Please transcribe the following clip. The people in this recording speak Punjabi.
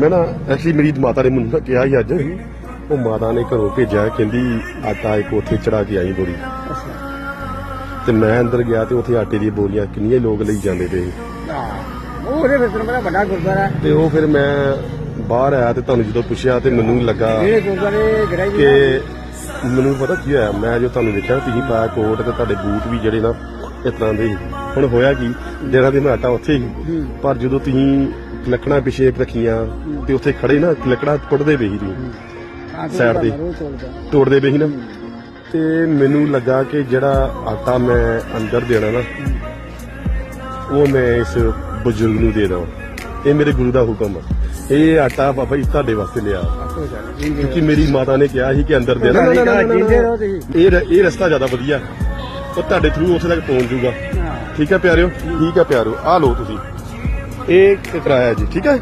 ਮੈਂ ਨਾ ਐਕਚੁਅਲੀ ਮੇਰੀ ਮਾਤਾ ਨੇ ਮੈਨੂੰ ਕਿਹਾ ਸੀ ਅੱਜ ਉਹ ਮਾਤਾ ਨੇ ਘਰੋਂ ਭੇਜਿਆ ਕਹਿੰਦੀ ਆਟਾ ਇੱਕ ਉੱਥੇ ਚੜਾ ਕੇ ਆਈ ਬੋਰੀ। ਤੇ ਮੈਂ ਅੰਦਰ ਗਿਆ ਤੇ ਉੱਥੇ ਆਟੇ ਦੀਆਂ ਬੋਲੀਆਂ ਕਿੰਨੀਆਂ ਲੋਕ ਲਈ ਜਾਂਦੇ। ਹਾਂ ਉਹ ਉਹਦੇ ਵਿੱਚ ਬੜਾ ਵੱਡਾ ਗੁਰਦੁਆਰਾ ਤੇ ਉਹ ਫਿਰ ਮੈਂ ਬਾਹਰ ਆਇਆ ਤੇ ਤੁਹਾਨੂੰ ਜਦੋਂ ਪੁੱਛਿਆ ਤੇ ਮੈਨੂੰ ਲੱਗਾ ਗੁਰਦੁਆਰੇ ਗਰਾਈ ਕਿ ਮੈਨੂੰ ਪਤਾ ਕੀ ਹੋਇਆ ਮੈਂ ਜੋ ਤੁਹਾਨੂੰ ਦੇਖਿਆ ਤੁਸੀਂ ਪਾਇਆ ਕੋਟ ਤੇ ਤੁਹਾਡੇ ਬੂਟ ਵੀ ਜਿਹੜੇ ਨਾ ਇਸ ਤਰ੍ਹਾਂ ਦੇ ਹੁਣ ਹੋਇਆ ਕੀ ਜਿਹੜਾ ਦੇ ਮੈਂ ਆਟਾ ਉੱਥੇ ਹੀ ਪਰ ਜਦੋਂ ਤੁਸੀਂ ਲੱਕੜਾਂ ਪਿਛੇ ਰੱਖੀਆਂ ਤੇ ਉੱਥੇ ਖੜੇ ਨਾ ਲੱਕੜਾਂ ਕੁੱਟਦੇ ਪਏ ਸੀ ਸਾਈਡ ਤੇ। ਤੋੜਦੇ ਸੀ ਨਾ ਤੇ ਮੈਨੂੰ ਲੱਗਾ ਕਿ ਜਿਹੜਾ ਆਟਾ ਮੈਂ ਅੰਦਰ ਦੇਣਾ ਨਾ ਉਹ ਮੈਂ ਇਸ ਬਜ਼ੁਰਗ ਨੂੰ ਦੇ ਦਵਾਂ ਇਹ ਮੇਰੇ ਗੁਰੂ ਦਾ ਹੁਕਮ ਆ ਇਹ ਆਟਾ ਬਾਬਾ ਜੀ ਤੁਹਾਡੇ ਵਾਸਤੇ ਲਿਆ ਕਿਉਂਕਿ ਮੇਰੀ ਮਾਤਾ ਨੇ ਕਿਹਾ ਸੀ ਕਿ ਅੰਦਰ ਦੇਣਾ। ਇਹ ਇਹ ਰਸਤਾ ਜ਼ਿਆਦਾ ਵਧੀਆ ਉਹ ਤੁਹਾਡੇ ਥਰੂ ਉੱਥੇ ਤੱਕ ਪਹੁੰਚ ਜਾਊਗਾ। ਠੀਕ ਹੈ ਪਿਆਰਿਓ? ਠੀਕ ਹੈ ਪਿਆਰਿਓ। ਆ ਲਓ ਤੁਸੀਂ। ਇਹ ਕਿਰਾਇਆ ਜੀ ਠੀਕ ਹੈ?